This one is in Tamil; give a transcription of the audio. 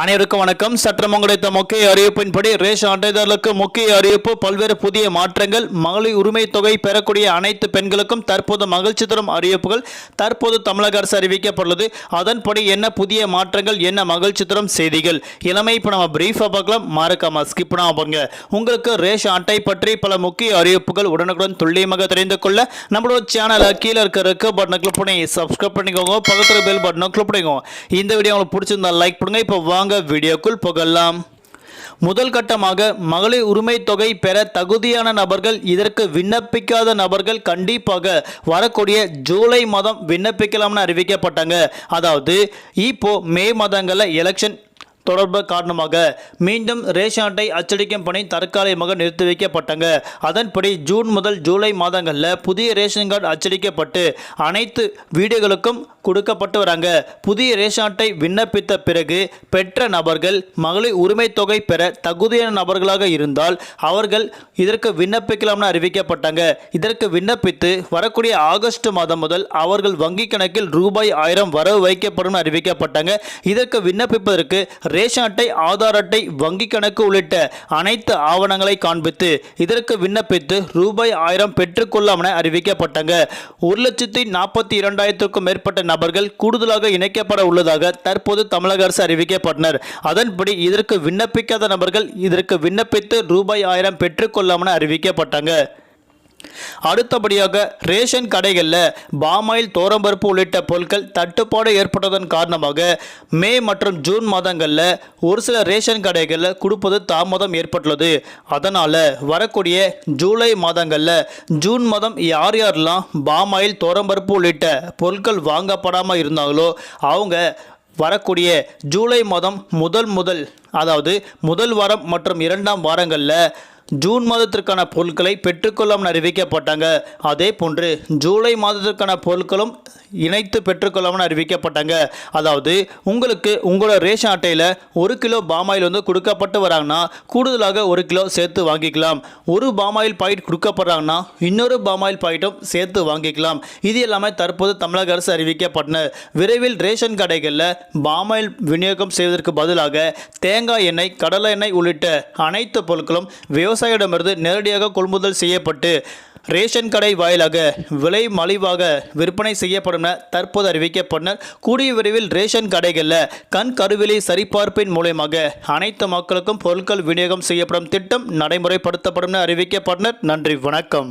அனைவருக்கும் வணக்கம். சற்றம் கிடைத்த முக்கிய அறிவிப்பின்படி ரேஷன் அட்டைதாரர்களுக்கு முக்கிய அறிவிப்பு பல்வேறு புதிய மாற்றங்கள் மகளிர் உரிமை தொகை பெறக்கூடிய அனைத்து பெண்களுக்கும் தற்போது மகிழ்ச்சி தரும் அறிவிப்புகள் தற்போது தமிழக அரசு அறிவிக்கப்பட்டுள்ளது. அதன்படி என்ன புதிய மாற்றங்கள் என்ன மகிழ்ச்சி தரும் செய்திகள் இளமை இப்போ நம்ம பிரீஃபாக பார்க்கலாம். மறக்காம ஸ்கிப் பண்ணாமல் பாருங்க உங்களுக்கு ரேஷன் அட்டை பற்றி பல முக்கிய அறிவிப்புகள் உடனுக்குடன் துல்லியமாக தெரிந்து கொள்ள நம்மளோட சேனலை கீழே இருக்க ரெக்க பட்டனை கிளிக் பண்ணி சப்ஸ்கிரைப் பண்ணிக்கோங்க. பக்கத்தில் பெல் பட்டனை கிளிக் பண்ணிக்கோங்க. இந்த வீடியோ உங்களுக்கு பிடிச்சிருந்தா லைக் பண்ணுங்க. இப்போ வாங்க வீடியோக்குள் புகழலாம். முதல் கட்டமாக மகளிர் உரிமை தொகை பெற தகுதியான நபர்கள் இதற்கு விண்ணப்பிக்காத நபர்கள் கண்டிப்பாக வரக்கூடிய ஜூலை மாதம் விண்ணப்பிக்கலாம்னு அறிவிக்கப்பட்டாங்க. அதாவது இப்போ மே மாதங்களில் எலெக்ஷன் தொடர்பு காரணமாக மீண்டும் ரேஷன் அட்டை அச்சடிக்கும் பணி தற்காலிகமாக நிறுத்தி வைக்கப்பட்டாங்க. அதன்படி ஜூன் முதல் ஜூலை மாதங்களில் புதிய ரேஷன் கார்டு அச்சடிக்கப்பட்டு அனைத்து வீடுகளுக்கும் கொடுக்கப்பட்டு வராங்க. புதிய ரேஷன் அட்டை விண்ணப்பித்த பிறகு பெற்ற நபர்கள் மகளிர் உரிமை தொகை பெற தகுதியான நபர்களாக இருந்தால் அவர்கள் இதற்கு விண்ணப்பிக்கலாம்னு அறிவிக்கப்பட்டாங்க. இதற்கு விண்ணப்பித்து வரக்கூடிய ஆகஸ்ட் மாதம் முதல் அவர்கள் வங்கி கணக்கில் ரூபாய் ஆயிரம் வரவு வைக்கப்படும் அறிவிக்கப்பட்டாங்க. இதற்கு விண்ணப்பிப்பதற்கு ரேஷன் அட்டை ஆதார் அட்டை வங்கிக் கணக்கு உள்ளிட்ட அனைத்து ஆவணங்களை காண்பித்து இதற்கு விண்ணப்பித்து ரூபாய் ஆயிரம் பெற்றுக்கொள்ளாமென அறிவிக்கப்பட்டாங்க. ஒரு லட்சத்தி நாற்பத்தி இரண்டாயிரத்திற்கும் மேற்பட்ட நபர்கள் கூடுதலாக இணைக்கப்பட உள்ளதாக தற்போது தமிழக அரசு அறிவிக்கப்பட்டனர். அதன்படி இதற்கு விண்ணப்பிக்காத நபர்கள் இதற்கு விண்ணப்பித்து ரூபாய் ஆயிரம் பெற்றுக்கொள்ளாமென அறிவிக்கப்பட்டாங்க. அடுத்தபடியாக ரேஷன் கடைகளில் பாமாயில் தோரம்பருப்பு உள்ளிட்ட பொருட்கள் தட்டுப்பாடு ஏற்பட்டதன் காரணமாக மே மற்றும் ஜூன் மாதங்களில் ஒரு சில ரேஷன் கடைகளில் கொடுப்பது தாமதம் ஏற்பட்டுள்ளது. அதனால் வரக்கூடிய ஜூலை மாதங்களில் ஜூன் மாதம் யார் யாரெல்லாம் பாமாயில் தோரம்பருப்பு உள்ளிட்ட பொருட்கள் வாங்கப்படாமல் இருந்தாங்களோ அவங்க வரக்கூடிய ஜூலை மாதம் முதல் முதல் அதாவது முதல் வாரம் மற்றும் இரண்டாம் வாரங்களில் ஜூன் மாதத்திற்கான பொருட்களை பெற்றுக்கொள்ளாமல் அறிவிக்கப்பட்டாங்க. அதே போன்று ஜூலை மாதத்திற்கான பொருட்களும் இணைத்து பெற்றுக்கொள்ளாமல் அறிவிக்கப்பட்டாங்க. அதாவது உங்களுக்கு உங்களோட ரேஷன் அட்டையில் ஒரு கிலோ பாமாயில் வந்து கொடுக்கப்பட்டு வராங்கன்னா கூடுதலாக ஒரு கிலோ சேர்த்து வாங்கிக்கலாம். ஒரு பாமாயில் பாக்கெட் கொடுக்கப்படுறாங்கன்னா இன்னொரு பாமாயில் பாக்கெட்டும் சேர்த்து வாங்கிக்கலாம். இது எல்லாமே தற்போது தமிழக அரசு அறிவிக்கப்பட்டன. விரைவில் ரேஷன் கடைகளில் பாமாயில் விநியோகம் செய்வதற்கு பதிலாக தேங்காய் எண்ணெய் கடலை எண்ணெய் உள்ளிட்ட அனைத்து பொருட்களும் விவசாயிடமிருந்து நேரடியாக கொள்முதல் செய்யப்பட்டு ரேஷன் கடை வாயிலாக விலை மலிவாக விற்பனை செய்யப்படும் என தற்போது அறிவிக்கப்பட்டனர் கூடிய விரைவில் ரேஷன் கடைகளில் கண் கருவிலை சரிபார்ப்பின் மூலயமாக அனைத்து மக்களுக்கும் பொருட்கள் விநியோகம் செய்யப்படும் திட்டம் நடைமுறைப்படுத்தப்படும் என அறிவிக்கப்பட்டனர் நன்றி வணக்கம்.